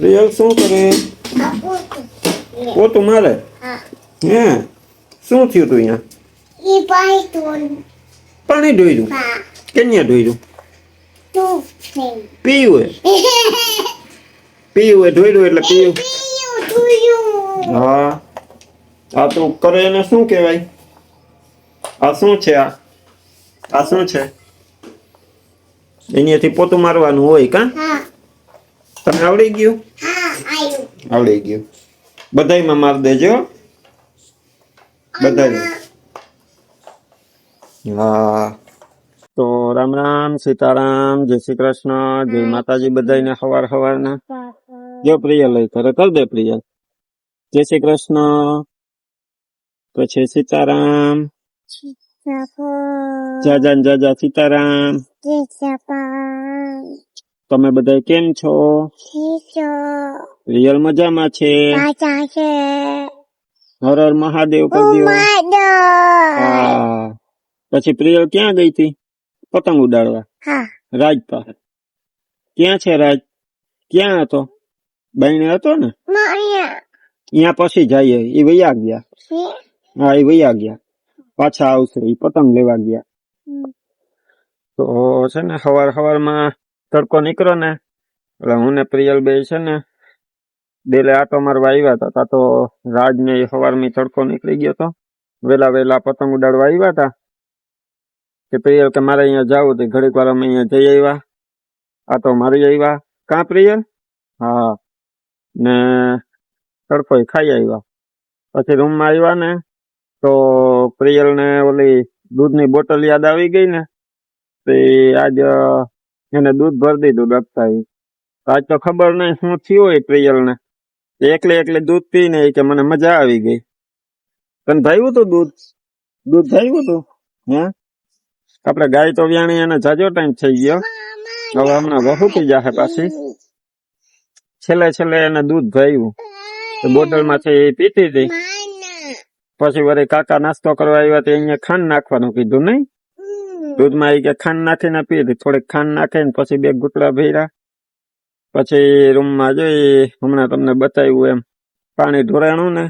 Real શું કરે? પોતું મારે? હે. શું થયું તું અહીંયા? પાણી ઢોર્યું કેન્યા થઈ પીવું. હે પીવું હે ઢોર્યું એટલે પીવું. પીયું હા. આ તું કરે એને શું કહેવાય? આ શું છે આ? આ શું છે? એની પોતું મારવાનું હોય કા? તને આવડી ગયું હા આયુ આવડી ગયું બધાયમાં માર દેજો બધાયમાં હા તો રામ રામ સીતારામ જય શ્રી કૃષ્ણ જય માતાજી બધાયને હવાર હવારના જો પ્રિય લઈ કરે કર દે પ્રિય જય શ્રી કૃષ્ણ પછી સીતારામ જાજા ને જાજા સીતારામ તમે બધા કેમ છો? રિયલ મજામાં છે? હર હર મહાદેવ હા. પછી પ્રિયલ ક્યાં ગઈ હતી? પતંગ ઉડાડવા. રાજ પાસે ક્યાં છે રાજ? ક્યાં હતો? બાઈને હતો ને? અહીંયા. પછી જઈએ. એ વૈયા ગયા. હા એ વૈયા ગયા. પાછા આવશે. એ પતંગ લેવા ગયા. તો છે ને સવાર સવારમાં તડકો નીકળ્યો ને. એટલે હું ને પ્રિયલ બે છે ને ડેલે આટો મારવા આવ્યા હતા. તા તો રાજ ને સવારમાં તડકો નીકળી ગયો તો. વેલા વેલા પતંગ ઉડાડવા આવ્યા હતા. કે પ્રિયલ કે મારે અહીંયા જવું તો ઘડીક વાર અમે અહીંયા જઈ આવ્યા આટો મારી આવ્યા કાં પ્રિયલ? હા. ને તડકો ખાઈ આવ્યા પછી રૂમમાં આવ્યા ને, તો પ્રિયલ ને ઓલી દૂધની બોટલ યાદ આવી ગઈ ને. તે આજ એને દૂધ ભરી દીધું ડબકાઈ આજ તો ખબર નહીં શું થયું હોય પ્રિયલ ને એકલે એકલે દૂધ પીને કે મને મજા આવી ગઈ. તને ભાવ્યું તું દૂધ? દૂધ ભાવ્યું તું? હે? આપણે ગાય તો વ્યાણી એને જાજો ટાઈમ થઈ ગયો. હવે હમણાં વહુ પી જાહે પાછી. છેલ્લે છેલ્લે એને દૂધ ભાવ્યું. બોટલમાંથી એ પીતી હતી. પછી વળી કાકા નાસ્તો કરવા આવ્યા તે અહીંયા ખાંડ નાખવાનું કીધું નહીં દૂધમાં એ કે ખાંડ નાખીને પી થોડીક ખાંડ નાખીને પછી બે ઘૂંટડા ભર્યા. પછી રૂમમાં જઈ હમણાં તમને બતાવ્યું એમ પાણી ઢોરાણું ને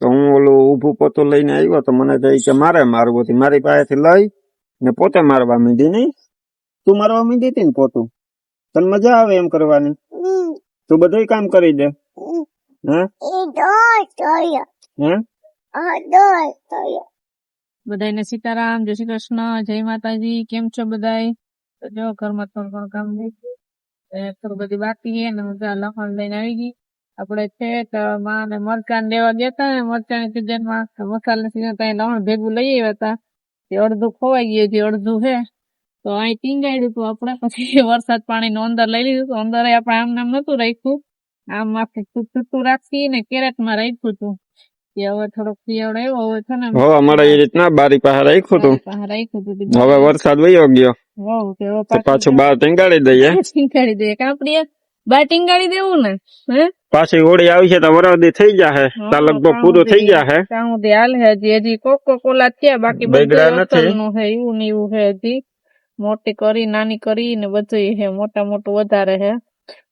તો હું ઓલું ઊભું પોતું લઈને આવ્યો તો મને કહે કે મારે મારવું હતું. મારી પાસેથી લઈ ને પોતે મારવા માંડી નહીં. તું મારવા માંડી હતી ને પોતું? તને મજા આવે એમ કરવાની? તું બધું કામ કરી દે. હે? હે? બધાને સીતારામ, જય શ્રી કૃષ્ણ, જય માતાજી, કેમ છો બધાય? જો ઘરમાં થોડું ઘણું કામ થઈ ગયું થોડું બધી બાકી છે અને હું લખણ લઈને આવી ગઈ. આપણે છે તો માં મરચાં લેવા ગયા હતા ને મરચાંની સીઝનમાં મસાલાની સિઝન ત્યાં લવણ ભેગું લઈ આવ્યા હતા તે અડધું ખોવાઈ ગયું છે, અડધું છે. તો અહીં ટીંગાડ્યું હતું આપણે, પછી વરસાદ પાણી નું અંદર લઈ લીધું હતું. અંદર આપણે આમ નામ નતું રાખ્યું. આમ આપણે છૂટું રાખી ને કેરેટમાં રાખ્યું હતું. હવે થોડોક શિયાળો આવ્યો. હવે છે ને હવે મળે એ રીતના બારી પાસે રાખ્યું તું. પાસે રાખ્યું હતું તે હવે વરસાદ વયો ગયો. વાવ, તે હવે તો પાછું બહાર ટીંગાડી દઈએ. ટીંગાડી દે કાપડીએ બાર ટીંગાડી દેવું ને? હે? પાછી હોળી આવી છે તો વરદી થઈ જાહે તો લગભગ પૂરું થઈ જાહે ત્યાં સુધી હાલ હે હજી. હજી કોકો કોલા થયા બાકી બગડ્યા બધું નથી. અસલનું હે એવું ને એવું હે હજી. મોટી કરી નાની કરી ને બધું હે. મોટા મોટું વધારે હે.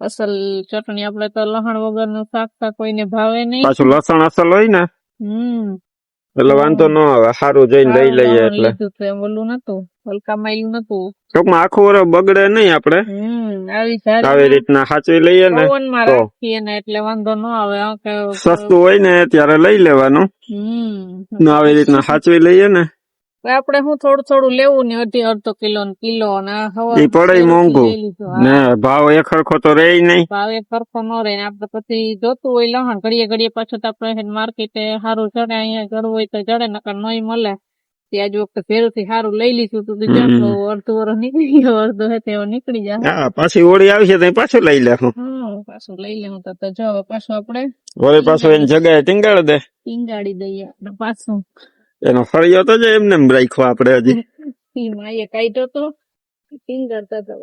અસલ ચટણી આપડે તો લહણ વગરનું શાક શાક કોઈને ભાવે નહીં. પાછું લસણ અસલ હોય ને? હમ. એટલે વાંધો ન આવે સારું જઈને લઈ લઈએ એટલે. ઓલું નતું હલકા માયલું નતું. ટૂંકમાં આખું વરસ બગડે નહીં આપણે. હમ આવી રીતના સાચવી લઈએ ને. રાખીએ ને એટલે વાંધો ન આવે સસ્તું હોય ને ત્યારે લઈ લેવાનું. હમ. આવી રીતના સાચવી લઈએ ને આપડે હું થોડું થોડું લેવું ને અઢી અડધો કિલો ને કિલો ને એ પડે મોંઘું. ને ભાવ એક સરખો તો રે નહીં ભાવ એક સરખો ન રે ને આપડે પછી જોતું હોય લહણ ઘડીએ ઘડીએ પાછું તો આપડે માર્કેટે સારું ચડે અહીંયા કરવું હોય તો ચડે નકર નહીં મળે. તે આજ વખતે થી સારું લઈ લીધું તો બીજા અડધો તો અડધું વરસ નીકળી ગયો અડધો હે તેવો નીકળી જાય. હા પાછી ઓળી આવશે તો પાછું લઈ લેવું હા પાછું લઈ લેવું તો તો જો પાછું આપડે વળી પાછું એની જગ્યાએ ટીંગાડી દે. ટીંગાડી દઈએ પાછું એનો ફળિયો તો જ એમને એમ રાખ્યો આપણે હજી. ઈ માએ કાઢ્યો તો. ટીંગાડતા તો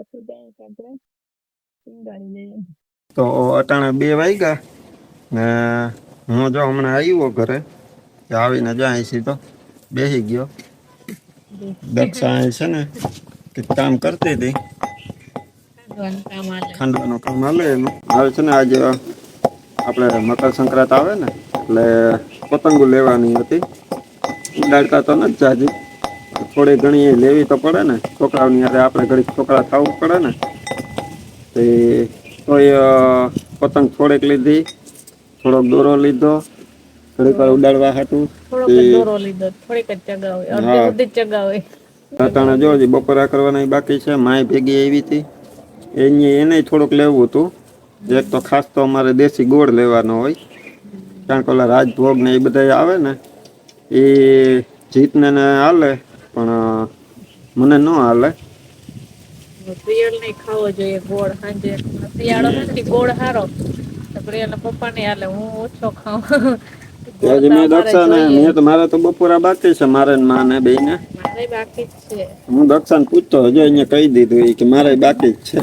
તો અટાણા બે વાગ્યા ને હું જો હમણાં આવ્યો ઘરે આવીને જાય તો બેસી ગયો. દક્ષા અહીં છે ને કે કામ કરતી હતી. ખાંડવાનું કામ હાલે. એનું. આવે છે ને આજે આપણે મકર સંક્રાંત આવે ને એટલે પતંગો લેવાની હતી. ઉડાડતા તો નથી જાજુ. થોડી ઘણી લેવી તો પડે ને. છોકરાઓની હારે આપણે ઘડીક છોકરા થવું પડે ને. તે તોય પતંગ થોડીક લીધી થોડોક દોરો લીધો થોડીક વાર ઉડાડવા હતું તાણે જ હજી બપોરા કરવાના બાકી છે માય ભેગી આવી હતી. એની એને થોડુંક લેવું હતું. એક તો ખાસ તો અમારે દેશી ગોળ લેવાનો હોય. કારણ કે ઓલા રાજભોગ ને એ બધા આવે ને એ જીતને ને હાલે પણ મને ન હાલે. પ્રિયલ ને ખાવો જોઈએ ગોળ સાંજે. શિયાળો નથી ગોળ હારો. પ્રિયલ પપ્પા ને હાલે હું ઓછો ખાઉં. ગોળ મેં દક્ષાને મેં તો મારે તો બપોરા બાકી છે મારે ને માને બે ને બાકી છે. હું દક્ષાને પૂછતો હજુ અહીંયા કહી દીધું એ કે મારે બાકી જ છે.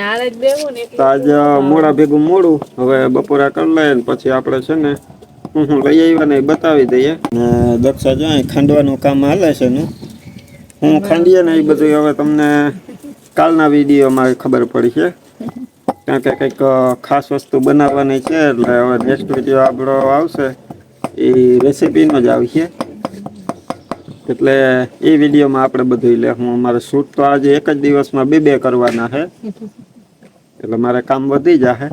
હારે જ ને મોડા ભેગું મોડું હવે બપોરા કરી લઈએ પછી આપણે છે ને હું લઈ આવ્યા બતાવી દઈએ. ને દક્ષા જો અહીં ખાંડવાનું કામ હાલે છે ને. હું ખાંડીએ ને એ બધું હવે તમને કાલના વિડીયોમાં ખબર પડી છે. કારણ કે કંઈક ખાસ વસ્તુ બનાવવાની છે એટલે હવે નેક્સ્ટ વીડિયો આપણો આવશે. એ રેસીપીનો જ આવશે એટલે એ વિડીયોમાં આપણે બધું લે. હું અમારે શૂટ તો આજે એક જ દિવસમાં બે બે કરવાના છે. એટલે મારે કામ વધી જશે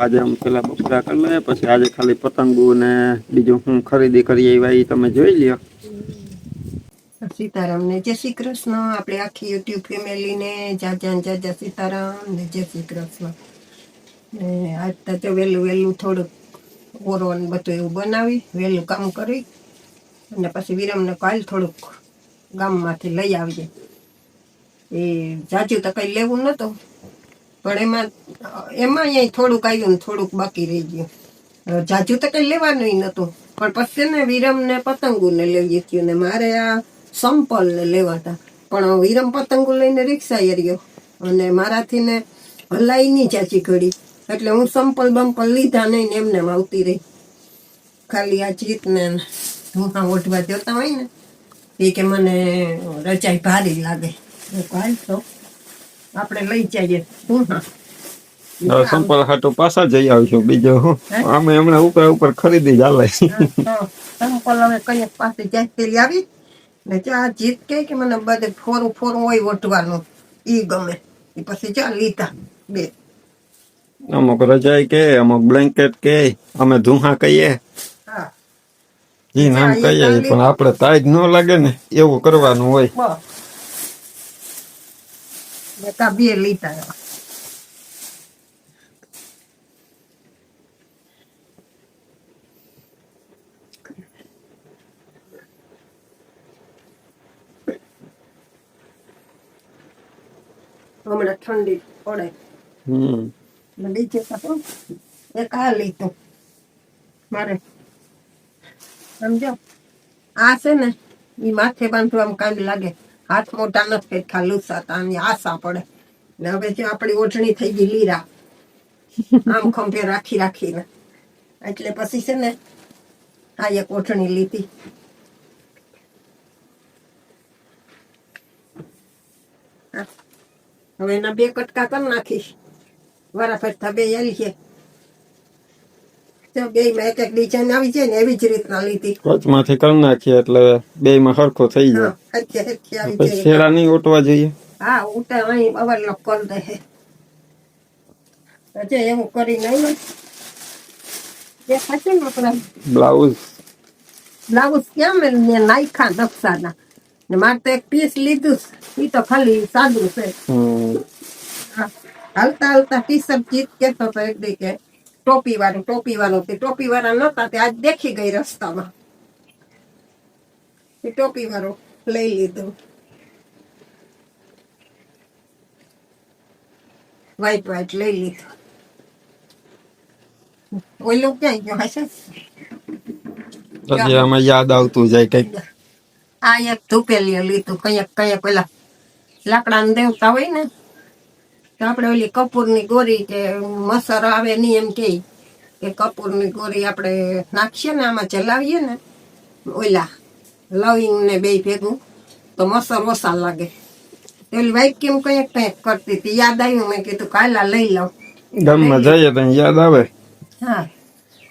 આજે અમે પેલા બપોરા કરી લઈએ, પછી આજે ખાલી પતંગો ને બીજું હું ખરીદી કરી આવ્યા એ તમે જોઈ લ્યો. સીતારામ ને જય શ્રી કૃષ્ણ. આપણે આખી યુટ્યુબ ફેમિલીને જાજા ને જાજા સીતારામ ને જય શ્રી કૃષ્ણ. ને આજ તો વહેલું વહેલું થોડુંક ઓરો ને બધું એવું બનાવી, વહેલું કામ કરી, અને પછી વિરમને કાલ થોડુંક ગામમાંથી લઈ આવીએ એ જાજુ તો કંઈ લેવું નહોતું પણ એમાં એમાં અહીંયા થોડુંક આવ્યું ને થોડુંક બાકી રહી ગયું. જાજુ તો કંઈ લેવાનું નહોતું. પણ પછી ને વિરમ ને પતંગો ને લેવી ગયું ને મારે આ સંપલ ને લેવાતા પણ વિરમ પતંગો લઈને રિક્ષા એર્યો અને મારાથી ને હલાઈ નહીં ચાચી ઘડી. એટલે હું સંપલ બંપલ લીધા નહીં ને એમને આવતી રહી. ખાલી આ ચીત ને હું હા ઓઢવા જતા હોય ને, એ કે મને રજાઈ ભારી લાગે. હું તો. આપણે લઈ જઈએ સંપલ હાટું પાછા જઈ આવશું બીજો. અમે હમણાં ઉપર ઉપર ખરીદી જ હાલે. સંપલ હવે કઈ પાસે જાય પેલી આવી. ને ચા જીત કે કે મને બધે ફોરું ફોરું હોય ઓટવાનું ઈ ગમે. ઈ પછી ચા લીધા. બે. અમુક રજાઈ કે અમુક બ્લેન્કેટ કે અમે ધુહા કહીએ. હા. જી નામ કહીએ પણ આપણે તાજ ન લાગે ને એવું કરવાનું હોય. કા બે લીધા એવા. હમણાં ઠંડી પડે હમ ને બીજે તો? એક આ લીધું મારે સમજો આ છે ને એ માથે બાંધવામાં કામ લાગે હાથ મોટા નથી ખા લૂસાતા આની આશા પડે. ને હવે જે આપણી ઓઢણી થઈ ગઈ લીરા, આમ ખંભે રાખી રાખીને. એટલે પછી છે ને, આ એક ઓઢણી લીધી. હવે એના બે કટકા કરી નાખીશ. વારા ફરતા બે આલી છે. તો એક એક ડિઝાઇન આવી જાય ને એવી જ રીતના લીધી. વચમાંથી કરી નાખીએ એટલે બે સરખો થઈ જાય. હા હરખી હરખી આવી જાય. છેડા નહીં ઓટવા જોઈએ. હા ઉતા અહીં અવર કરી દે હજે એવું કરી નહીં એ સાચું ને આપણા? બ્લાઉઝ. બ્લાઉઝ કેમ ને નાખ્યા નકશાના? ને મારે તો એક પીસ લીધું એ તો ખાલી સાદું છે. હા. હાલતા હાલતા ટી શર્ટ જીત કેતો તો એક દી કે ટોપી વાળું ટોપી વાળું તે ટોપી વાળા નતા તે આજ દેખી ગઈ રસ્તામાં. એ ટોપી વાળું લઈ લીધું. વ્હાઈટ વ્હાઈટ લઈ લીધું. ઓલું ક્યાં ગયો હશે? પછી આમાં યાદ આવતું જાય કંઈક. આ એક ધૂપેલી લીધું કંઈક કંઈક પેલા લાકડાના દેવતા હોય ને આપણે ઓલી કપૂરની ગોરી કે મસર આવે નહીં એમ કે કે કપૂરની ગોરી આપણે નાખીએ ને આમાં ચલાવીએ ને ઓલા લવિંગ ને બે ભેગું તો મસર ઓછા લાગે. પેલી વાઈફ કેમ કંઈક કંઈક કરતી હતી યાદ આવ્યું? મેં કીધું કાલા લઈ લઉં. ગામમાં જઈએ તો યાદ આવે. હા.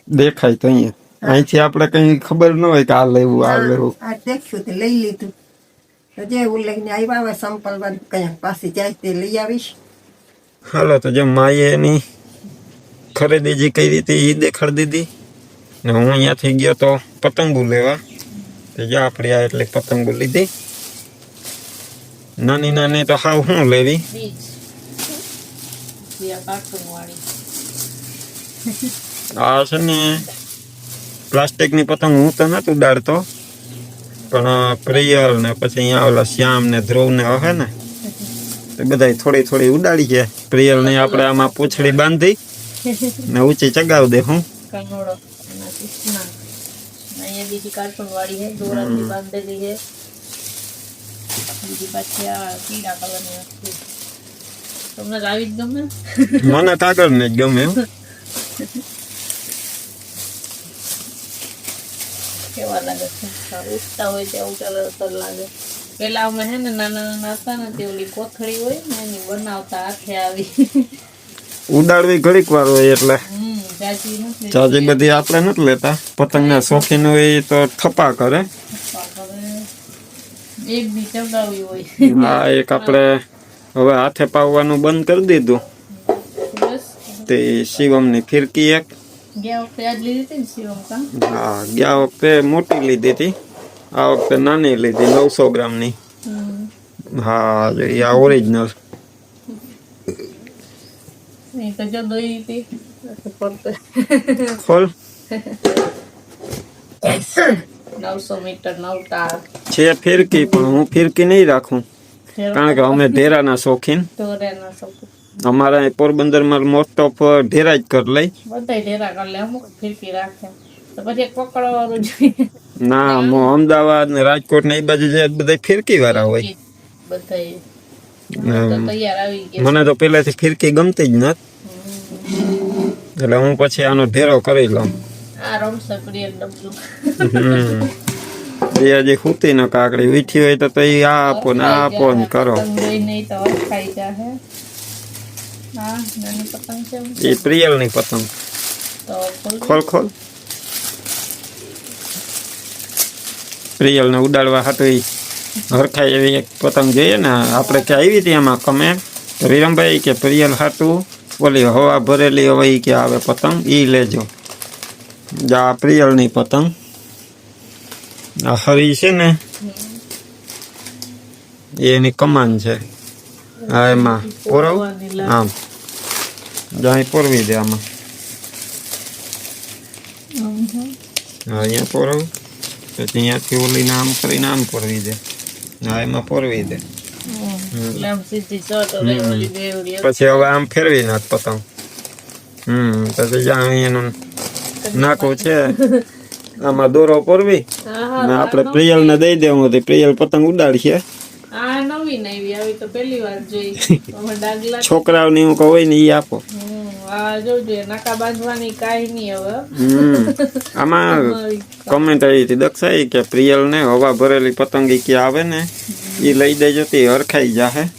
દેખાય તો અહીંયા. અહીંથી આપણે કઈ ખબર ન હોય કે આ લેવું આ લેવું. આ દેખ્યું તે લઈ લીધું. જે હું લઈને આવ્યા હવે સંપલ કઈ પાસે જાય તે લઈ આવીશ. હાલો તો જે માએ એની ખરીદી જે કઈ રીતે એ દેખાડી દીધી. ને હું અહીંયાથી ગયો તો પતંગો લેવા. તો જ્યાં આપણે આ એટલે પતંગો લીધી. નાની નાની તો હાવ શું લેવી? આ છે ને પ્લાસ્ટિકની પતંગ હું તો નતું ઉડાડતો. પણ પ્રિયલ ને પછી અહીંયા ઓલા શ્યામ ને ધ્રુવ ને હે ને બધા થોડી થોડી ઉડાડી છે. પ્રિયલ ને આપણે આમાં પૂછડી બાંધી ને ઊંચી ચગાવ દે હું. મને કાગળ ને જ ગમે. કેવા લાગે છે? ઉઠતા હોય ત્યાં ઉચાલો લાગે. પેલા અમે હે ને નાના નાના હતા ને તે ઓલી કોથળી હોય ને એની બનાવતા હાથે આવી. ઉડાડવી ઘડીક વાર હોય એટલે. ચાજી બધી આપણે નથી લેતા. પતંગના શોખીન હોય એ તો થપ્પા કરે. એક બી ચગાવી હોય. હા એક આપણે હવે હાથે પાવવાનું બંધ કરી દીધું. તે શિવમની ફિરકી એક. ગયા વખતે આજ લીધી હતી ને શિવમ કા? હા ગયા વખતે મોટી લીધી હતી. આ વખતે નાની લીધી નવસો ગ્રામની. હા જોઈએ આ ઓરિજિનલ ખોલ છે ફિરકી પણ હું ફિરકી નહીં રાખું. કારણ કે અમે ઢેરાના શોખીન. અમારા પોરબંદરમાં મોસ્ટ ઓફ ઢેરા જ કર લઈ. બધા ઢેરા કર લે અમુક ફિરકી રાખે. તો પછી એક પકડવા જોઈએ. ના મો અમદાવાદ ને રાજકોટ ને એ બાજુ જે બધા ફિરકી વાળા હોય. મને તો પહેલેથી ફિરકી ગમતી જ નથી એટલે હું પછી આનો ઢેરો કરી લઉં. એ હજી ખૂતી ન કાકડી વીઠી હોય તો તો એ આ આપો ને આ આપો ને કરો. એ પ્રિયલની પતંગ. ખોલ ખોલ. ખોલ પ્રિયલને ઉડાડવા હાટું એ હરખાય એવી એક પતંગ જોઈએ ને આપણે કે આવી હતી એમાં? કમેન્ટ તો વિરમભાઈ કે પ્રિયલ હાટું ઓલી હવા ભરેલી એ કે આવે પતંગ એ લેજો. આ પ્રિયલની પતંગ. આ હરી છે ને એની કમાન છે. હા એમાં પોરવ? આમ. જાય પોરવી દે આમાં. હા અહીંયા પોરવ. પછી અહીંયાથી ઓલીને આમ કરીને આમ પોરવી દે. ના એમાં પોરવી દે. પછી હવે આમ ફેરવી નાખ પતંગ. હમ પછી જ્યાં અહીંયાનું નાખવું છે આમાં દોરો પોરવી. ને આપણે પ્રિયલને દઈ દેવું હતી પ્રિયલ પતંગ ઉડાડશે. આ નવી નવી આવી તો પહેલી વાર જોઈ. અમે ડાગલા. છોકરાઓની હું કહું હોય ને એ આપો. આ આમાં કમેન્ટ આવી હતી દક્ષાઈ કે પ્રિયલ ને હવા ભરેલી પતંગી કે આવે ને એ લઈ દેજો તે હરખાઈ જાહે.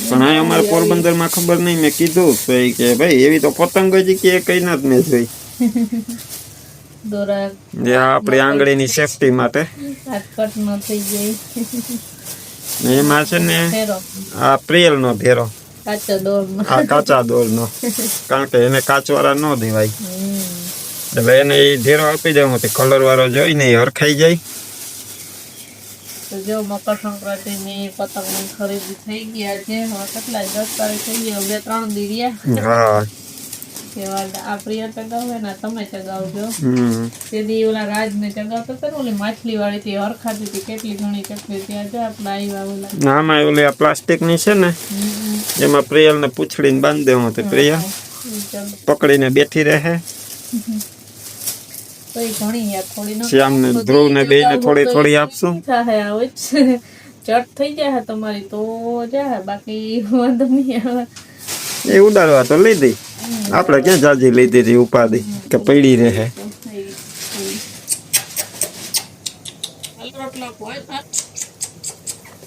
પણ અહીં અમારે પોરબંદરમાં ખબર નહીં મેં કીધું કે ભાઈ એવી તો પતંગ જ કે કઈ ના જ મેં જોઈ. જે આ આપણી આંગળીની સેફટી માટે. એમાં છે ને આ પ્રિયલ નો ભેરો કાચો દોર આ કાચા દોર નો કારણ કે એને કાચવાળા ન દેવાય. એટલે એને એ ઢેરો આપી દેવો તે કલર વાળો જોઈને એ હરખાઈ જાય. તો જો મકર સંક્રાંતિ ની પતંગની ખરીદી થઈ ગયા છે. હવે કેટલા દસ તારીખ થઈ ગયા બે ત્રણ દી રહ્યા. હા. કેવા આ પ્રિય ચગાવે ને તમે ચગાવજો. તે દી ઓલા રાજ ને ચગાવતા ઓલી માછલી વાળી થી હરખાતી હતી કેટલી ઘણી કેટલી ત્યાં જો આપણે આવ્યા ઓલા. આમાં ઓલી આ પ્લાસ્ટિક છે ને એમાં પ્રિયલ ને પૂછડીને બાંધી દેવું તો પ્રિયલ પકડીને બેઠી રહે. તો ઈ ઘણી યાર થોડી શ્યામ ને ધ્રુવ ને બે ને થોડી થોડી આપશું. ચટ થઈ જાય તમારી તો જાય બાકી વાંધો નહીં આવે. એ ઉડાડવા તો લઈ દઈ આપણે ક્યાં જાજી લઈ દીધી ઉપાધિ કે પડી રહે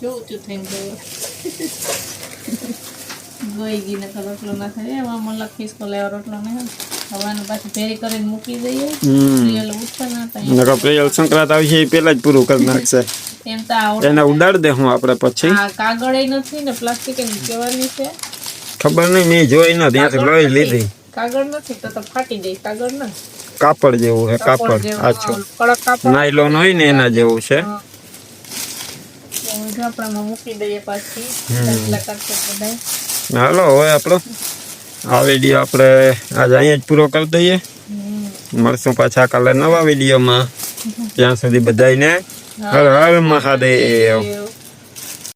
જો ઊંચું થઈને ગયો ગઈ ગઈ ને રોટલો ના થાય એમાં મને ખિસકો લેવા રોટલો ને હવાનું પાછી ભેરી કરીને મૂકી દઈએ હમ પ્રિયલ ઉઠશે ને તો અહીંયા નકર પ્રિયલ સંક્રાંત આવશે એ પેલા જ પૂરું કરી નાખશે એમ તો આ એને ઉડાડ દે હું આપણે પછી આ કાગળ ય નથી ને પ્લાસ્ટિક કેવાની છે ખબર નહીં મેં જોઈ ન ત્યાંથી લઈ લીધી. કાગળ નથી તો તો ફાટી જાય કાગળ ના. કાપડ જેવું છે કાપડ આછો નાયલોન હોય ને એના જેવું છે. હાલો હવે આપણો આ વીડિયો આપણે આજે અહીંયા જ પૂરો કરી દઈએ. મળશું પાછા કાલે નવા વિડીયોમાં. ત્યાં સુધી બધાને હર હર મહાદેવ. એવું.